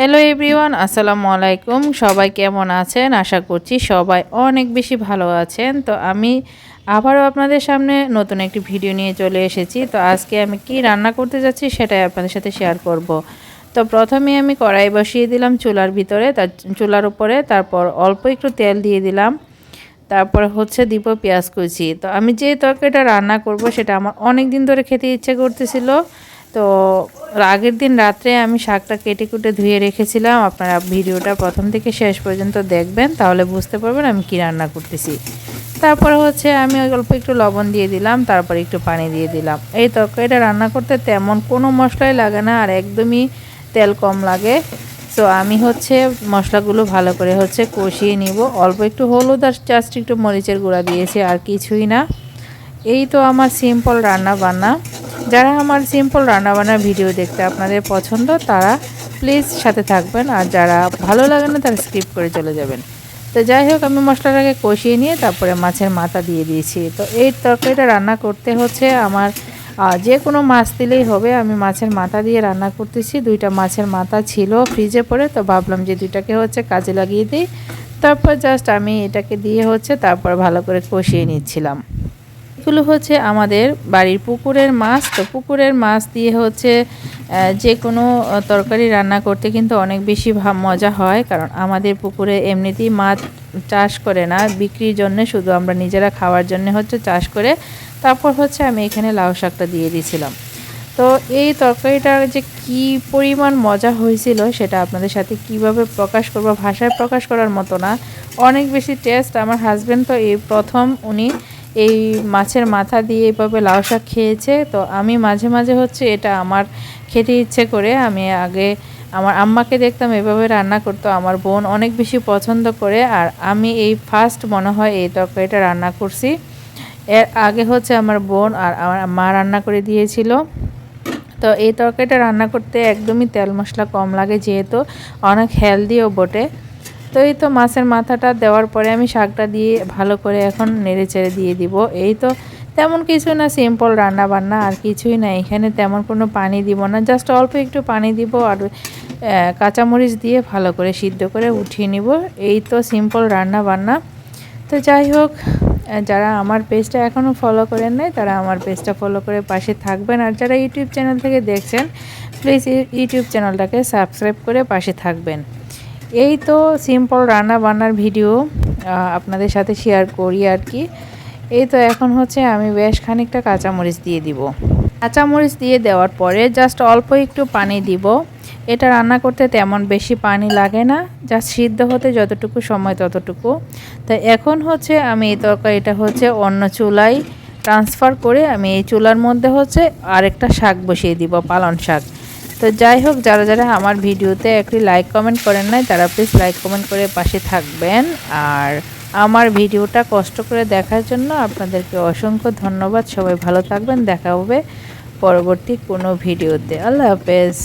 Hello everyone আসসালামু আলাইকুম। সবাই কেমন আছেন? আশা করছি সবাই অনেক বেশি ভালো আছেন। তো আমি আবারও আপনাদের সামনে নতুন একটি ভিডিও নিয়ে চলে এসেছি। তো আজকে আমি কি রান্না করতে যাচ্ছি সেটাই আপনাদের সাথে শেয়ার করব। তো প্রথমে আমি কড়াই বসিয়ে দিলাম চুলার ভিতরে, তার চুলার উপরে, তারপর অল্প একটু তেল দিয়ে দিলাম। তারপর হচ্ছে দিব পেঁয়াজ কুচি। তো আমি যে তরকারিটা রান্না করব সেটা আমার অনেক দিন ধরে খেতে ইচ্ছে করতেছিল। তো আগের দিন রাত্রে আমি শাকটা কেটে কুটে ধুয়ে রেখেছিলাম। আপনারা ভিডিওটা প্রথম থেকে শেষ পর্যন্ত দেখবেন, তাহলে বুঝতে পারবেন আমি কী রান্না করতেছি। তারপরে হচ্ছে আমি অল্প একটু লবণ দিয়ে দিলাম, তারপর একটু পানি দিয়ে দিলাম। এই তরকারিটা রান্না করতে তেমন কোনো মশলাই লাগে না, আর একদমই তেল কম লাগে। তো আমি হচ্ছে মশলাগুলো ভালো করে হচ্ছে কষিয়ে নিব। অল্প একটু হলুদ আর জাস্ট একটু মরিচের গুঁড়া দিয়েছি, আর কিছুই না। এই তো আমার সিম্পল রান্না বান্না যারা আমার সিম্পল রান্নাবান্নার ভিডিও দেখতে আপনাদের পছন্দ, তারা প্লিজ সাথে থাকবেন। আর যারা ভালো লাগে না, তারা স্কিপ করে চলে যাবেন। তো যাই হোক, আমি মশলাটাকে কষিয়ে নিয়ে তারপরে মাছের মাথা দিয়ে দিয়েছি। তো এই তরকারিটা রান্না করতে হচ্ছে আমার যে কোনো মাছ দিলেই হবে। আমি মাছের মাথা দিয়ে রান্না করতেছি। দুইটা মাছের মাথা ছিল ফ্রিজে পড়ে, তো ভাবলাম যে দুইটাকে হচ্ছে কাজে লাগিয়ে দিই। তারপর জাস্ট আমি এটাকে দিয়ে হচ্ছে, তারপর ভালো করে কষিয়ে নিচ্ছিলাম। এগুলো হচ্ছে আমাদের বাড়ির পুকুরের মাছ। তো পুকুরের মাছ দিয়ে হচ্ছে যে কোনো তরকারি রান্না করতে কিন্তু অনেক বেশি মজা হয়। কারণ আমাদের পুকুরে এমনিতেই মাছ চাষ করে না, বিক্রির জন্য শুধু আমরা নিজেরা খাওয়ার জন্য হচ্ছে চাষ করে। তারপর হচ্ছে আমি এখানে লাউ শাকটা দিয়ে দিয়েছিলাম। তো এই তরকারিটার যে কি পরিমাণ মজা হয়েছিল সেটা আপনাদের সাথে কীভাবে প্রকাশ করব, ভাষায় প্রকাশ করার মতো না। অনেক বেশি টেস্ট আমার হাজব্যান্ড তো এই প্রথম উনি এই মাছের মাথা দিয়ে এইভাবে লাউ শাক খেয়েছে। তো আমি মাঝে মাঝে হচ্ছে এটা আমার খেতে ইচ্ছে করে। আমি আগে আমার আম্মাকে দেখতাম এভাবে রান্না করতো। আমার বোন অনেক বেশি পছন্দ করে। আর আমি এই ফার্স্ট মনে হয় এই তরকারিটা রান্না করছি। এর আগে হচ্ছে আমার বোন আর আমার মা রান্না করে দিয়েছিল। তো এই তরকারিটা রান্না করতে একদমই তেল মশলা কম লাগে যেহেতু। অনেক হেলদিও বটে। তো এই তো মাছের মাথাটা দেওয়ার পরে আমি শাকটা দিয়ে ভালো করে এখন নেড়ে চেড়ে দিয়ে দিব। এই তো তেমন কিছু না সিম্পল রান্না বান্না আর কিছুই না। এখানে তেমন কোনো পানি দিব না জাস্ট অল্প একটু পানি দিব আর কাঁচামরিচ দিয়ে ভালো করে সিদ্ধ করে উঠিয়ে নিব। এই তো সিম্পল রান্না বান্না তো যাই হোক যারা আমার পেজটা এখনও ফলো করেন নাই, তারা আমার পেজটা ফলো করে পাশে থাকবেন। আর যারা ইউটিউব চ্যানেল থেকে দেখছেন প্লিজ ইউটিউব চ্যানেলটাকে সাবস্ক্রাইব করে পাশে থাকবেন। এই তো সিম্পল রান্না বান্নার ভিডিও আপনাদের সাথে শেয়ার করি আর কি। এই তো এখন হচ্ছে আমি বেশ খানিকটা কাঁচামরিচ দিয়ে দিব। কাঁচামরিচ দিয়ে দেওয়ার পরে জাস্ট অল্প একটু পানি দিব। এটা রান্না করতে তেমন বেশি পানি লাগে না জাস্ট সিদ্ধ হতে যতটুকু সময় ততটুকু। তো এখন হচ্ছে আমি এই তরকারিটা হচ্ছে অন্য চুলায় ট্রান্সফার করে আমি এই চুলার মধ্যে হচ্ছে আরেকটা শাক বসিয়ে দিব পালন শাক। তো যাই হোক, যারা যারা আমার ভিডিওতে একটি লাইক কমেন্ট করেন নাই, তারা প্লিজ লাইক কমেন্ট করে পাশে থাকবেন। আর আমার ভিডিওটা কষ্ট করে দেখার জন্য আপনাদেরকে অসংখ্য ধন্যবাদ। সবাই ভালো থাকবেন। দেখা হবে পরবর্তী কোনো ভিডিওতে। আল্লাহ হাফেজ।